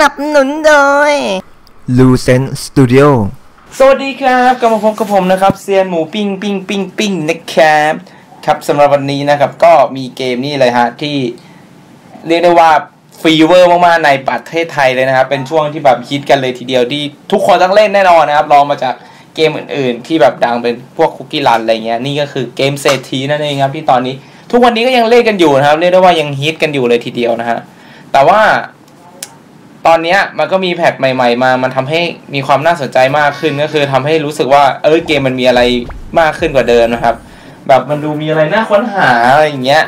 นับสนุนโดยลูเซนสตูดิโอสวัสดีครับกลับมาพบกับผมนะครับเซียนหมูปิ้งปิ้งปิ้งปิ้งนะครับครับสำหรับวันนี้นะครับก็มีเกมนี่เลยฮะที่เรียกได้ว่าฟีเวอร์มากๆในประเทศไทยเลยนะครับ เป็นช่วงที่แบบฮิตกันเลยทีเดียวที่ทุกคนต้องเล่นแน่นอนนะครับลองมาจากเกมอื่นๆ ที่แบบดังเป็นพวกคุกกี้รันอะไรเงี้ยนี่ก็คือเกมเศรษฐีนั่นเองครับที่ตอนนี้ทุกวันนี้ก็ยังเล่นกันอยู่นะครับ เรียกได้ว่ายังฮิตกันอยู่เลยทีเดียวนะฮะแต่ว่า ตอนนี้มันก็มีแพทใหม่ๆ มา มันทำให้มีความน่าสนใจมากขึ้นก็คือทำให้รู้สึกว่า เออเกมมันมีอะไรมากขึ้นกว่าเดิมนะครับ แบบมันดูมีอะไรน่าค้นหาอะไรอย่างเงี้ย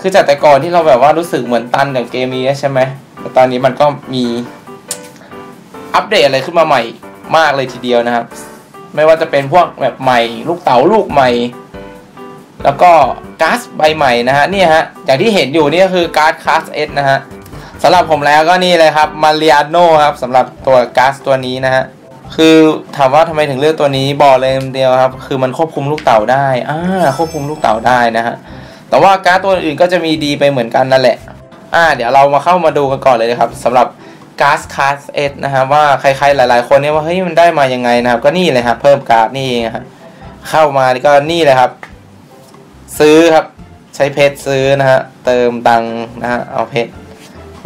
คือจากแต่ก่อนที่เราแบบว่ารู้สึกเหมือนตันกับเกมนี้ใช่ไหมแต่ตอนนี้มันก็มีอัปเดตอะไรขึ้นมาใหม่มากเลยทีเดียวนะครับ ไม่ว่าจะเป็นพวกแบบใหม่ ลูกเต๋าลูกใหม่ แล้วก็ก๊าซใบใหม่นะฮะเนี่ยฮะอย่างที่เห็นอยู่นี่ก็คือการ์ดคลาสเอสนะฮะ สำหรับผมแล้วก็นี่เลยครับมาริอาโนครับสำหรับตัวก๊าซตัวนี้นะฮะคือถามว่าทำไมถึงเลือกตัวนี้บอกเลยเดียวครับ คือมันควบคุมลูกเต่าได้อ่าควบคุมลูกเต่าได้นะฮะแต่ว่าก๊าซตัวอื่นก็จะมีดีไปเหมือนกันนั่นแหละอ่าเดี๋ยวเรามาเข้ามาดูกันก่อนเลยนะครับสำหรับก๊าซคาสเอสนะครับว่าใครๆหลาย ๆ คนเนี่ยว่าเฮ้ยมันได้มายังไงนะครับ ก็นี่เลยครับเพิ่มการ์ดนี่เองครับเข้ามาก็นี่เลยครับ ซื้อครับใช้เพชรซื้อนะฮะเติมตังนะฮะเอาเพชร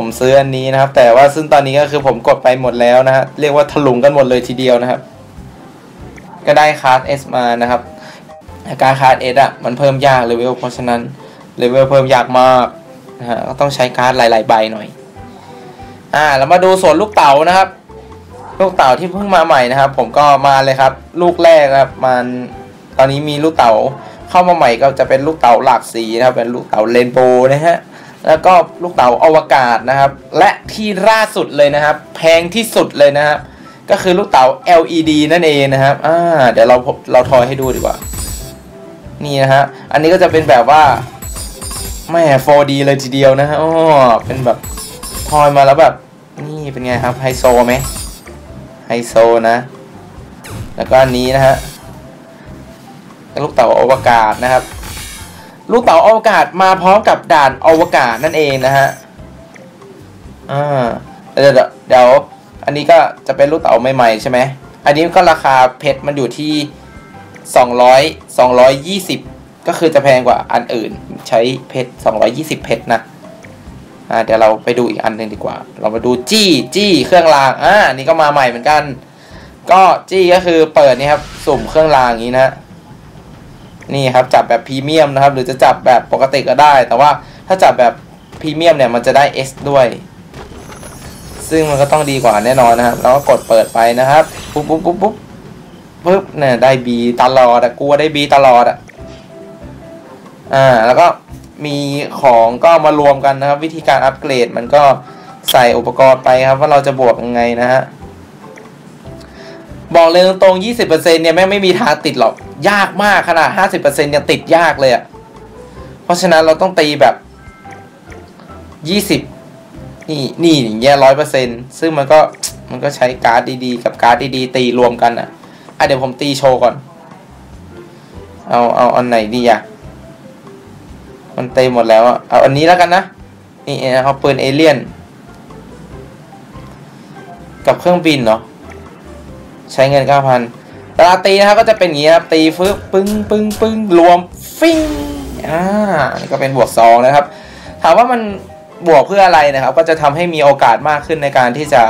ผมซื้ออันนี้นะครับ แต่ว่าซึ่งตอนนี้ก็คือผมกดไปหมดแล้วนะฮะเรียกว่าถลุงกันหมดเลยทีเดียวนะครับ ก็ได้คาร์ด S มานะครับการคาร์ด S อะมันเพิ่มยากเลเวลเพราะฉะนั้นเลเวลเพิ่มยากมากนะฮะก็ต้องใช้การ์ดหลาย ๆ ใบหน่อย อ่าแล้วมาดูส่วนลูกเต๋านะครับ ลูกเต๋าที่เพิ่งมาใหม่นะครับ ผมก็มาเลยครับ ลูกแรกครับมันตอนนี้มีลูกเต๋าเข้ามาใหม่ก็จะเป็นลูกเต๋าหลากสีนะครับ เป็นลูกเต๋าเรนโบว์นะฮะ แล้วก็ลูกเต๋าอวกาศนะครับ และที่ล่าสุดเลยนะครับ แพงที่สุดเลยนะครับ ก็คือลูกเต๋า LED นั่นเองนะครับอ่าเดี๋ยวเราเราทอยให้ดูดีกว่า นี่นะฮะอันนี้ก็จะเป็นแบบว่าแม่ 4D เลยทีเดียวนะฮะอ๋อเป็นแบบทอยมาแล้วแบบ นี่เป็นไงครับไฮโซไหมไฮโซนะ แล้วก็อันนี้นะฮะลูกเต๋าอวกาศนะครับ ลูกเต๋าอวกาศมาพร้อมกับด่านอวกาศนั่นเองนะฮะอ่าเดี๋ยวเดี๋ยวอันนี้ก็จะเป็นลูกเต๋าใหม่ๆใช่ไหมอันนี้ก็ราคาเพชรมันอยู่ที่สองร้อยสองร้อยยี่สิบก็คือจะแพงกว่าอันอื่นใช้เพชรสองร้อยยี่สิบเพชรนะอ่าเดี๋ยวเราไปดูอีกอันหนึ่งดีกว่า เรามาดูจี้จี้เครื่องรางอ่านี่ก็มาใหม่เหมือนกัน ก็จี้ก็คือเปิดนี่ครับสุ่มเครื่องรางอย่างนี้นะ นี่ครับจับแบบพรีเมียมนะครับ หรือจะจับแบบปกติก็ได้ แต่ว่าถ้าจับแบบพรีเมียมเนี่ยมันจะได้ S ด้วย ซึ่งมันก็ต้องดีกว่าแน่นอนนะครับ แล้วก็กดเปิดไปนะครับ ปุ๊บปุ๊บปุ๊บปุ๊บปุ๊บเนี่ยได้ B ตลอดอะกลัวได้ B ตลอดอะอ่าแล้วก็มีของก็มารวมกันนะครับ วิธีการอัปเกรดมันก็ใส่อุปกรณ์ไปครับ ว่าเราจะบวกยังไงนะฮะบอกเลยตรงๆ20%เนี่ยแม่งไม่มีทางติดหรอก ยากมากขนาด 50%ยังติดยากเลยอะ่ะ เพราะฉะนั้นเราต้องตีแบบ 20 นี่นี่อย่างเงี้ยร้อยเปอร์เซ็นซึ่งมันก็มันก็ใช้การ์ดดีๆ กับการ์ดดีๆ ตีรวมกันอะ่ะอะเดี๋ยวผมตีโชว์ก่อน เอาเอาอันไหนดีอะมันเต็มหมดแล้วอะเอาอันนี้แล้วกันนะ นี่เอาปืนเอเลี่ยน กับเครื่องบินเนาะใช้เงิน 9,000เวลาตีนะครับก็จะเป็นอย่างนี้ครับตีฟึบปึ้งปึ้งปึ้งรวมฟิ้งอ่านี่ก็เป็นบวกสองนะครับ ถามว่ามันบวกเพื่ออะไรนะครับ ก็จะทำให้มีโอกาสมากขึ้นในการที่จะ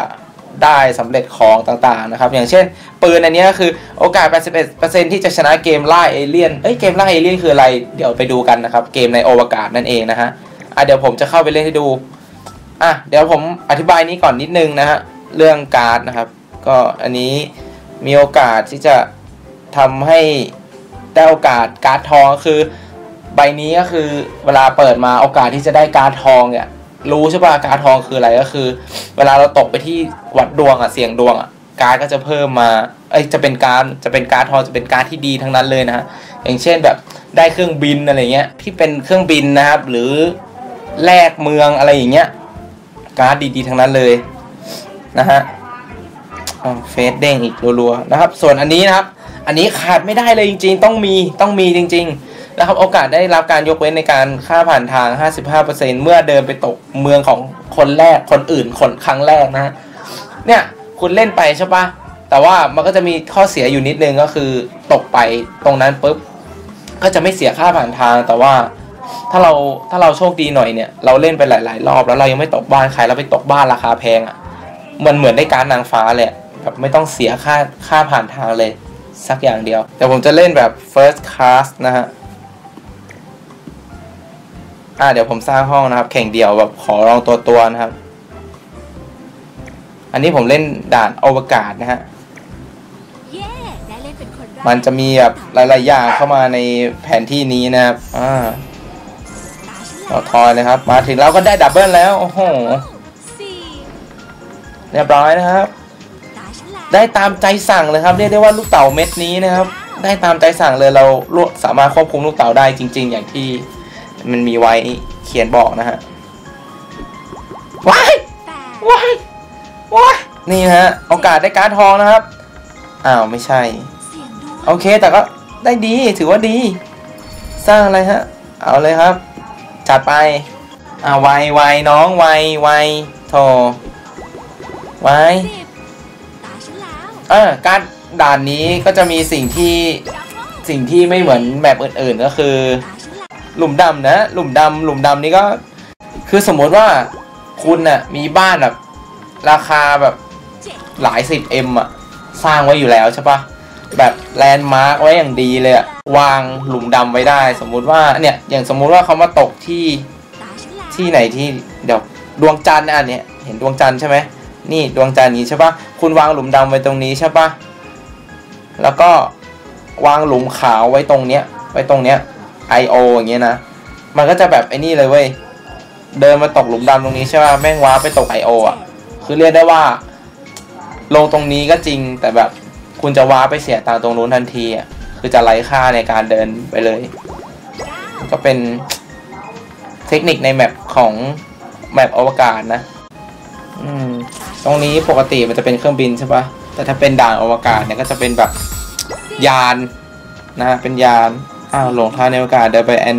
ได้สำเร็จของต่างๆนะครับ อย่างเช่น ปืนอันนี้คือโอกาส 81%ที่จะชนะเกมล่าเอเลี่ยนเอ้ยเกมล่าเอเลี่ยนคืออะไรเดี๋ยวไปดูกันนะครับ เกมในอวกาศนั่นเองนะฮะอะเดี๋ยวผมจะเข้าไปเล่นให้ดูอะเดี๋ยวผมอธิบายนี้ก่อนนิดนึงนะฮะเรื่องการ์ดนะครับ ก็อันนี้ มีโอกาสที่จะทำให้ได้โอกาสการ์ดทองคือ ใบนี้ก็คือเวลาเปิดมาโอกาสที่จะได้การ์ดทองเนี่ยรู้ใช่ป่ะการ์ดทองคืออะไรก็คือ เวลาเราตกไปที่วัดดวงอะเสียงดวงอะการ์ดก็จะเพิ่มมาเอ้ยจะเป็นการ์ดจะเป็นการ์ดทองจะเป็นการ์ดที่ดีทั้งนั้นเลยนะฮะอย่างเช่นแบบได้เครื่องบินอะไรเงี้ยที่เป็นเครื่องบินนะครับ หรือแลกเมืองอะไรอย่างเงี้ยการ์ดดีๆทั้งนั้นเลยนะฮะ เฟซเด้งอีกรัวๆนะครับ ส่วนอันนี้นะครับ อันนี้ขาดไม่ได้เลยจริง ๆ ต้องมีต้องมีจริง ๆ นะครับ โอกาสได้รับการยกเว้นในการค่าผ่านทาง 55%เมื่อเดินไปตกเมืองของคนแรกคนอื่นคนครั้งแรกนะเนี่ยคุณเล่นไปใช่ปะแต่ว่ามันก็จะมีข้อเสียอยู่นิดนึงก็คือตกไปตรงนั้นปุ๊บก็จะไม่เสียค่าผ่านทางแต่ว่าถ้าเราถ้าเราโชคดีหน่อยเนี่ยเราเล่นไปหลาย ๆ รอบแล้วเรายังไม่ตกบ้านใครแล้วไปตกบ้านราคาแพงอะ่ะมันเหมือนได้การนางฟ้าเลยอะ แบบไม่ต้องเสียค่าค่าผ่านทางเลย สักอย่างเดียว แต่ผมจะเล่นแบบ first class นะฮะอ่าเดี๋ยวผมสร้างห้องนะครับ แข่งเดี่ยวแบบขอลองตัวตัวนะครับ อันนี้ผมเล่นด่านอวกาศนะฮะมันจะมีแบบหลายๆอย่างเข้ามาในแผนที่นี้นะครับ อ่าตาฉันเราทอยเลยครับ มาถึงเราก็ได้ดับเบิลแล้ว โอ้โห เรียบร้อยนะครับ ได้ตามใจสั่งเลยครับ เรียกได้ว่าลูกเต่าเม็ดนี้นะครับ ได้ตามใจสั่งเลยเราสามารถควบคุมลูกเต่าได้จริง ๆ อย่างที่มันมีไว้เขียนบอกนะฮะว้ายว้ายว้ายนี่ฮะโอกาสได้การ์ดทองนะครับอ้าวไม่ใช่ โอเคแต่ก็ได้ดีถือว่าดี สร้างอะไรฮะ เอาเลยครับ จัดไปอ่าไวไวน้องไวไวโถไว เออการด่านนี้ก็จะมีสิ่งที่สิ่งที่ไม่เหมือนแบบอื่นๆ ก็คือ หลุมดำนะ หลุมดำหลุมดำนี่ก็ คือสมมติว่าคุณน่ะมีบ้านแบบราคาแบบหลายสิบเอ็มอะสร้างไว้อยู่แล้วใช่ปะแบบแลนด์มาร์กไว้อย่างดีเลยอะวางหลุมดำไว้ได้ สมมุติว่าเนี่ยอย่างสมมุติว่าเขามาตกที่ที่ไหนที่เดี๋ยวดวงจันทร์อันเนี้ยเห็นดวงจันทร์ใช่ไหม นี่ดวงจันทร์นี้ใช่ปะคุณวางหลุมดำไว้ตรงนี้ใช่ปะแล้วก็วางหลุมขาวไว้ตรงเนี้ย ไว้ตรงเนี้ย I.O. อย่างเงี้ยนะ มันก็จะแบบไอ้นี่เลยเว้ย เดินมาตกหลุมดำตรงนี้ใช่ปะแม่งว้าไปตก I.O. อะ คือเรียกได้ว่า ลงตรงนี้ก็จริง แต่แบบคุณจะว้าไปเสียตังตรงนู้นทันทีอะ คือจะไร้ค่าในการเดินไปเลย ก็เป็นเทคนิคในแมปของแมปอวกาศนะ อืมตรงนี้ปกติมันจะเป็นเครื่องบินใช่ปะแต่ถ้าเป็นด่านอวกาศเนี่ยก็จะเป็นแบบยานนะ เป็นยานอ้าวหลงทางในอวกาศเดินไปแอน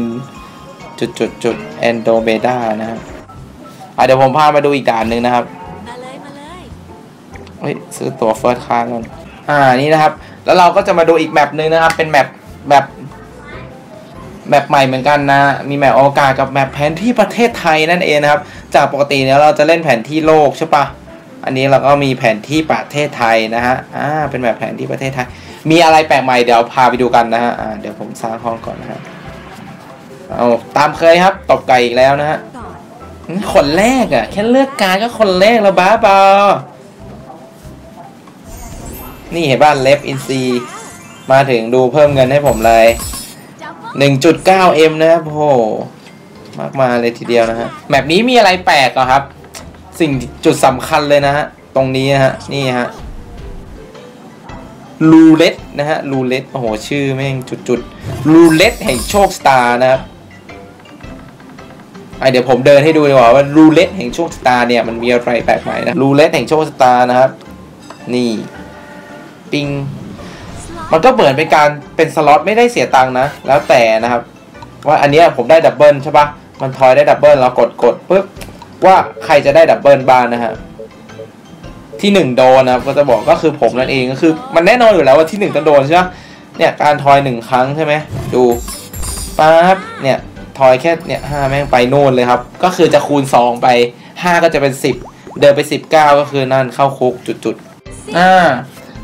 จุดจุดจุดแอนโดเมดานะฮะอะเดี๋ยวผมพามาดูอีกด่านหนึ่งนะครับมาเลยมาเลยเฮ้ยซื้อตั๋วเฟิร์สคลาสก่อนอ่านี่นะครับ แล้วเราก็จะมาดูอีกแมปหนึ่งนะครับ เป็นแมปแมป แมปใหม่เหมือนกันนะ มีแมปอวกาศกับแมปแผนที่ประเทศไทยนั่นเองนะครับ จากปกติเนี่ยเราจะเล่นแผนที่โลกใช่ปะอันนี้เราก็มีแผนที่ประเทศไทยนะฮะ อ่า เป็นแบบแผนที่ประเทศไทย มีอะไรแปลกใหม่เดี๋ยวพาไปดูกันนะฮะ อ่า เดี๋ยวผมสร้างห้องก่อนนะฮะ เอาตามเคยครับ ตบไก่อีกแล้วนะฮะคนแรกอะ่ะ แค่เลือกการก็คนแรกแล้วบ้าบอนี่เห็นบ้านเล็บอินซี มาถึงดูเพิ่มเงินให้ผมเลย 1.9M นะครับโอ้โหมากมายเลยทีเดียวนะฮะแมปนี้มีอะไรแปลกหรอครับ สิ่งจุดสำคัญเลยนะฮะ ตรงนี้นะฮะ นี่ฮะรูเล็ตนะฮะรูเล็ตโอ้โห ชื่อแม่งจุดๆรูเล็ตแห่งโชคสตาร์นะครับไอเดี๋ยวผมเดินให้ดูดีกว่าว่ารูเล็ตแห่งโชคชะตาร์เนี่ยมันมีอะไรแปลกใหม่นะรูเล็ตแห่งโชคชะตาร์นะครับ นี่ ปิง มันก็เหมือนเป็นการเป็นสล็อตไม่ได้เสียตังค์นะ แล้วแต่นะครับ ว่าอันนี้ผมได้ดับเบิลใช่ปะมันทอยได้ดับเบิลเรากดกดปุ๊บว่าใครจะได้ดับเบิลบ้างนะฮะที่หนึ่งโดนนะครับก็จะบอกก็คือผมนั่นเองก็คือ มันแน่นอนอยู่แล้วว่าที่หนึ่งต้องโดนใช่ปะเนี่ยการทอยหนึ่งครั้งใช่ไหมดูปั๊บเนี่ยทอยแค่เนี่ยห้าแม่งไปโน่นเลยครับ ก็คือจะคูณสองไปห้าก็จะเป็นสิบเดินไปสิบเก้าก็คือนั่นเข้าคุกจุดๆอ่า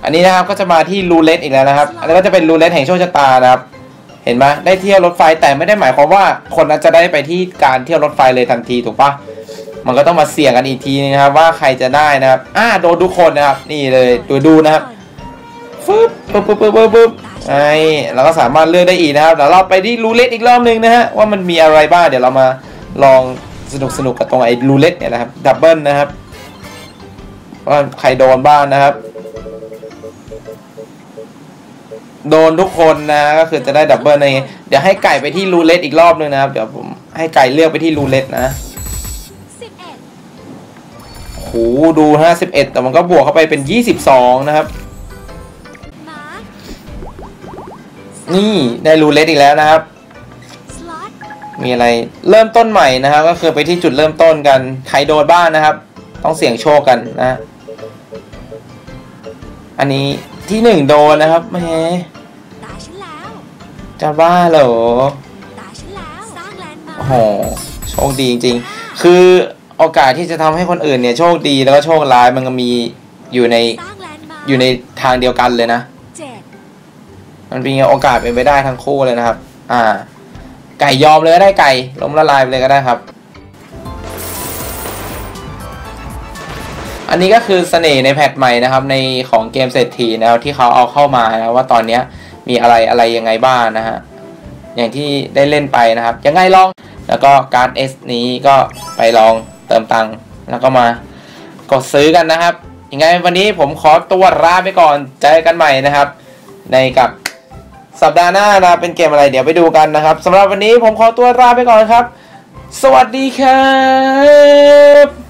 อันนี้นะครับก็จะมาที่รูเล็ตอีกแล้วนะครับ อันนี้ก็จะเป็นรูเล็ตแห่งโชคชะตานะครับ เห็นไหมได้เที่ยวรถไฟแต่ไม่ได้หมายความว่าคนนั้นจะได้ไปที่การเที่ยวรถไฟเลยทันทีถูกปะมันก็ต้องมาเสี่ยงกันอีกทีนะครับ ว่าใครจะได้นะครับ อ่าโดนทุกคนนะครับ นี่เลยดูดูนะครับฟึบปึ๊บปึ๊บปึ๊บปึ๊บไอ้เราก็สามารถเลือกได้อีกนะครับเดี๋ยวเราไปที่รูเล็ตอีกรอบหนึงนะฮะว่ามันมีอะไรบ้างเดี๋ยวเรามาลองสนุกสนุกกับตรงไอ้รูเล็ตเนี่ยนะครับดับเบิลนะครับว่าใครโดนบ้างนะครับ โดนทุกคนนะก็คือจะได้ดับเบิลใน เดี๋ยวให้ไก่ไปที่รูเล็ตอีกรอบนึงนะครับ เดี๋ยวผมให้ไก่เลือกไปที่รูเล็ตนะสิบเอ็ดโหดูห้าสิบเอ็ดแต่มันก็บวกเข้าไปเป็นยี่สิบสองนะครับ นี่ได้รูเล็ตอีกแล้วนะครับ มีอะไรเริ่มต้นใหม่นะครับ ก็คือไปที่จุดเริ่มต้นกันใครโดนบ้างนะครับ ต้องเสี่ยงโชคกันนะ อันนี้ที่หนึ่งโดนนะครับแหมตาฉันแล้ว จะบ้าเหรอตาฉันแล้วสร้างแลนด์มาโอ้โหโชคดีจริงๆ คือโอกาสที่จะทำให้คนอื่นเนี่ยโชคดีแล้วก็โชคร้ายมันก็มีอยู่ในสร้างแลนด์มาอยู่ในทางเดียวกันเลยนะเจ็ดมันมีโอกาสเป็นไปได้ทั้งคู่เลยนะครับ อ่า ไก่ยอมเลยก็ได้ไก่ล้มละลายไปเลยก็ได้ครับ อันนี้ก็คือเสน่ห์ในแพทใหม่นะครับ ในของเกมเศรษฐีนะครับที่เขาเอาเข้ามานะว่าตอนเนี้ย มีอะไรอะไรยังไงบ้างนะฮะอย่างที่ได้เล่นไปนะครับ ยังไงลองแล้วก็การ์ด S นี้ก็ไปลองเติมตังค์แล้วก็มากดซื้อกันนะครับ ยังไงวันนี้ผมขอตัวลาไปก่อนเจอกันใหม่นะครับ ในกับสัปดาห์หน้านะเป็นเกมอะไรเดี๋ยวไปดูกันนะครับสำหรับวันนี้ผมขอตัวลาไปก่อนครับ สวัสดีครับ